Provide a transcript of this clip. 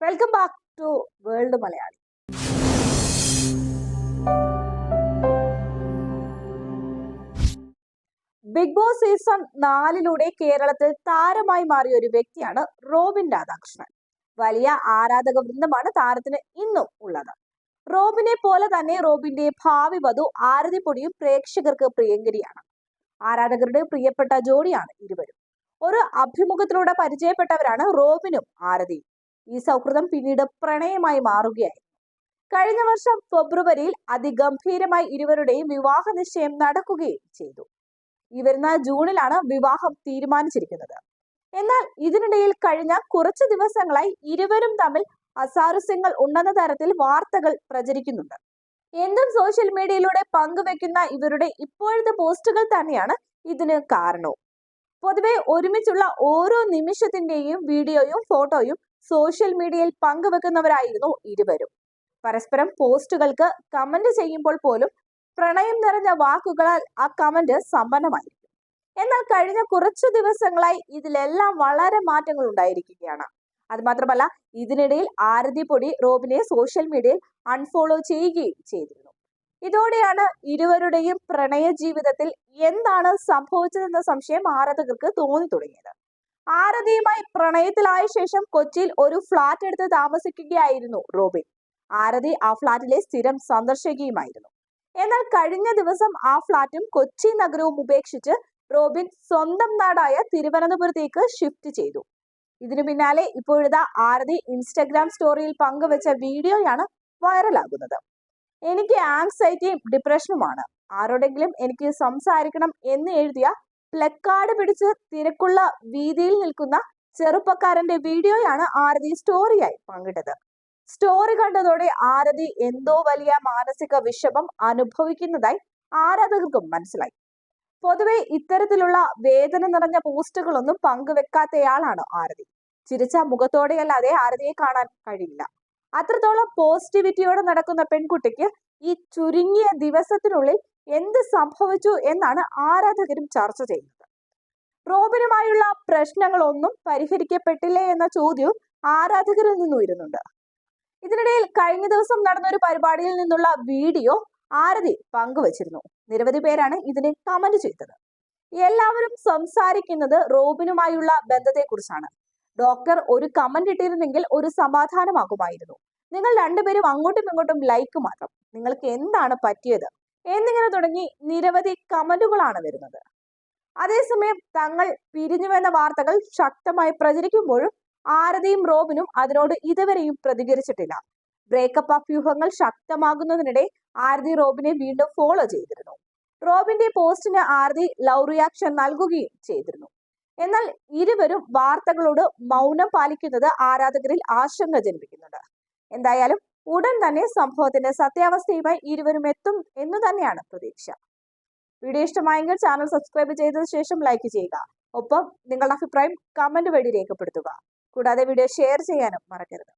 Welcome back to world Malayali Big Boss season നാലിലൂടെ കേരളത്തിൽ താരമായി മാറിയ ഒരു വ്യക്തിയാണ് റോബിൻ രാധാകൃഷ്ണൻ. വലിയ ആരാധക വൃന്ദമാണ് താരത്തിന് ഇന്നും ഉള്ളത്. റോബിനെ പോലെ തന്നെ റോബിന്റെ ഭാവി വധു ആരതിപ്പൊടിയും പ്രേക്ഷകർക്ക് പ്രിയങ്കരിയാണ്. ആരാധകരുടെ പ്രിയപ്പെട്ട ജോഡിയാണ് ഇരുവരും. ഒരു അഭിമുഖത്തിലൂടെ പരിചയപ്പെട്ടവരാണ് റോബിനും ആരതിയും. ഈ സൗഹൃദം പിന്നീട് പ്രണയമായി മാറുകയായിരുന്നു. കഴിഞ്ഞ വർഷം ഫെബ്രുവരിയിൽ അതിഗംഭീരമായി ഇരുവരുടെയും വിവാഹ നിശ്ചയം നടക്കുകയും ചെയ്തു. ഈ വരുന്ന ജൂണിലാണ് വിവാഹം തീരുമാനിച്ചിരിക്കുന്നത്. എന്നാൽ ഇതിനിടയിൽ കഴിഞ്ഞ കുറച്ച് ദിവസങ്ങളായി ഇരുവരും തമ്മിൽ അസാരസ്യങ്ങൾ ഉണ്ടെന്ന തരത്തിൽ വാർത്തകൾ പ്രചരിക്കുന്നുണ്ട്. എന്തും സോഷ്യൽ മീഡിയയിലൂടെ പങ്കുവെക്കുന്ന ഇവരുടെ ഇപ്പോഴത്തെ പോസ്റ്റുകൾ തന്നെയാണ് ഇതിന് കാരണവും. പൊതുവെ ഒരുമിച്ചുള്ള ഓരോ നിമിഷത്തിന്റെയും വീഡിയോയും ഫോട്ടോയും സോഷ്യൽ മീഡിയയിൽ പങ്കുവെക്കുന്നവരായിരുന്നു ഇരുവരും. പരസ്പരം പോസ്റ്റുകൾക്ക് കമന്റ് ചെയ്യുമ്പോൾ പോലും പ്രണയം നിറഞ്ഞ വാക്കുകളാൽ ആ കമന്റ് സമ്പന്നമായിരിക്കും. എന്നാൽ കഴിഞ്ഞ കുറച്ചു ദിവസങ്ങളായി ഇതിലെല്ലാം വളരെ മാറ്റങ്ങൾ ഉണ്ടായിരിക്കുകയാണ്. അത് മാത്രമല്ല ഇതിനിടയിൽ ആരതി പൊടി റോബിനെ സോഷ്യൽ മീഡിയയിൽ അൺഫോളോ ചെയ്യുകയും ചെയ്തിരുന്നു. ഇതോടെയാണ് ഇരുവരുടെയും പ്രണയ ജീവിതത്തിൽ എന്താണ് സംഭവിച്ചതെന്ന സംശയം ആരാധകർക്ക് തോന്നി തുടങ്ങിയത് ആരതിയുമായി പ്രണയത്തിലായ ശേഷം കൊച്ചിയിൽ ഒരു ഫ്ളാറ്റ് എടുത്ത് താമസിക്കുകയായിരുന്നു റോബിൻ. ആരതി ആ ഫ്ളാറ്റിലെ സ്ഥിരം സന്ദർശിക്കുകയുമായിരുന്നു എന്നാൽ കഴിഞ്ഞ ദിവസം ആ ഫ്ളാറ്റും കൊച്ചി നഗരവും ഉപേക്ഷിച്ച് റോബിൻ സ്വന്തം നാടായ തിരുവനന്തപുരത്തേക്ക് ഷിഫ്റ്റ് ചെയ്തു. ഇതിനു പിന്നാലെ ഇപ്പോഴിതാ ആരതി ഇൻസ്റ്റഗ്രാം സ്റ്റോറിയിൽ പങ്കുവച്ച വീഡിയോയാണ് വൈറലാകുന്നത്. എനിക്ക് ആങ്സൈറ്റിയും ഡിപ്രഷനുമാണ്. ആരോടെങ്കിലും എനിക്ക് സംസാരിക്കണം എന്ന് എഴുതിയ പ്ലക്കാർഡ് പിടിച്ച് തിരക്കുള്ള വീതിയിൽ നിൽക്കുന്ന ചെറുപ്പക്കാരന്റെ വീഡിയോയാണ് ആരതി സ്റ്റോറിയായി പങ്കിട്ടത്. സ്റ്റോറി കണ്ടതോടെ ആരതി എന്തോ വലിയ മാനസിക വിഷമം അനുഭവിക്കുന്നതായി ആരാധകർക്കും മനസ്സിലായി. പൊതുവെ ഇത്തരത്തിലുള്ള വേദന നിറഞ്ഞ പോസ്റ്റുകളൊന്നും പങ്കുവെക്കാത്തയാളാണ് ആരതി. ചിരിച്ച മുഖത്തോടെയല്ലാതെ ആരതിയെ കാണാൻ കഴിയില്ല. അത്രത്തോളം പോസിറ്റിവിറ്റിയോടെ നടക്കുന്ന പെൺകുട്ടിക്ക് ഈ ചുരുങ്ങിയ ദിവസത്തിനുള്ളിൽ എന്ത് സംഭവിച്ചു എന്നാണ് ആരാധകരും ചർച്ച ചെയ്യുന്നത്. റോബിനുമായുള്ള പ്രശ്നങ്ങളൊന്നും പരിഹരിക്കപ്പെട്ടില്ലേ എന്ന ചോദ്യവും ആരാധകരിൽ നിന്നും ഉയരുന്നുണ്ട്. ഇതിനിടയിൽ കഴിഞ്ഞ ദിവസം നടന്ന ഒരു പരിപാടിയിൽ നിന്നുള്ള വീഡിയോ ആരതി പങ്കുവച്ചിരുന്നു. നിരവധി പേരാണ് ഇതിനെ കമന്റ് ചെയ്തത്. എല്ലാവരും സംസാരിക്കുന്നത് റോബിനുമായുള്ള ബന്ധത്തെക്കുറിച്ചാണ്. ഡോക്ടർ ഒരു കമന്റ് ഇട്ടിരുന്നെങ്കിൽ ഒരു സമാധാനമാകുമായിരുന്നു. നിങ്ങൾ രണ്ടുപേരും അങ്ങോട്ടും ഇങ്ങോട്ടും ലൈക്ക് മാത്രം. നിങ്ങൾക്ക് എന്താണ് പറ്റിയത്? എന്നിങ്ങനെ തുടങ്ങി നിരവധി കമന്റുകളാണ് വരുന്നത്. അതേസമയം തങ്ങൾ പിരിഞ്ഞുവെന്ന വാർത്തകൾ ശക്തമായി പ്രചരിക്കുമ്പോഴും ആരതിയും റോബിനും അതിനോട് ഇതുവരെയും പ്രതികരിച്ചിട്ടില്ല. ബ്രേക്കപ്പ് അഭ്യൂഹങ്ങൾ ശക്തമാകുന്നതിനിടെ ആരതി റോബിനെ വീണ്ടും ഫോളോ ചെയ്തിരുന്നു. റോബിന്റെ പോസ്റ്റിന് ആരതി ലവ് റിയാക്ഷൻ നൽകുകയും ചെയ്തിരുന്നു. എന്നാൽ ഇരുവരും വാർത്തകളോട് മൗനം പാലിക്കുന്നത് ആരാധകരിൽ ആശങ്ക ജനിപ്പിക്കുന്നുണ്ട്. എന്തായാലും ഉടൻ തന്നെ സംഭവത്തിന്റെ സത്യാവസ്ഥയുമായി ഇരുവരും എത്തും എന്ന് തന്നെയാണ് പ്രതീക്ഷ. വീഡിയോ ഇഷ്ടമായെങ്കിൽ ചാനൽ സബ്സ്ക്രൈബ് ചെയ്തതിനു ശേഷം ലൈക്ക് ചെയ്യുക. ഒപ്പം നിങ്ങളുടെ അഭിപ്രായം കമന്റ് വഴി രേഖപ്പെടുത്തുക. കൂടാതെ വീഡിയോ ഷെയർ ചെയ്യാനും മറക്കരുത്.